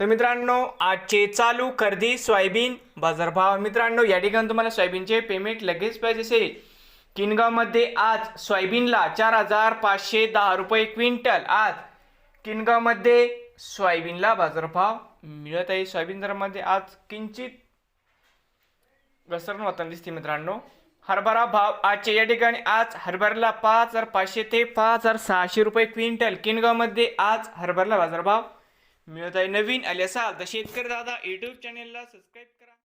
तर मित्रांनो आजचे चालू खरेदी सोयाबीन बाजारभाव. मित्रांनो या ठिकाणी तुम्हाला सोयाबीनचे पेमेंट लगेच पाहिजे असेल. किनगावमध्ये आज सोयाबीनला चार हजार पाचशे दहा रुपये क्विंटल आज. किनगावमध्ये सोयाबीनला बाजारभाव मिळत आहे. सोयाबीन दरामध्ये आज किंचित घसरण होताना दिसते मित्रांनो. हरभरा भाव आजचे या ठिकाणी आज हरभऱ्याला पाच हजार पाचशे ते पाच हजार सहाशे रुपये क्विंटल. किनगावमध्ये आज हरभऱ्याला बाजारभाव मिळत आहे. नवीन आले असाल तर शेतकरी दादा युट्यूब चॅनेलला सबस्क्राईब करा.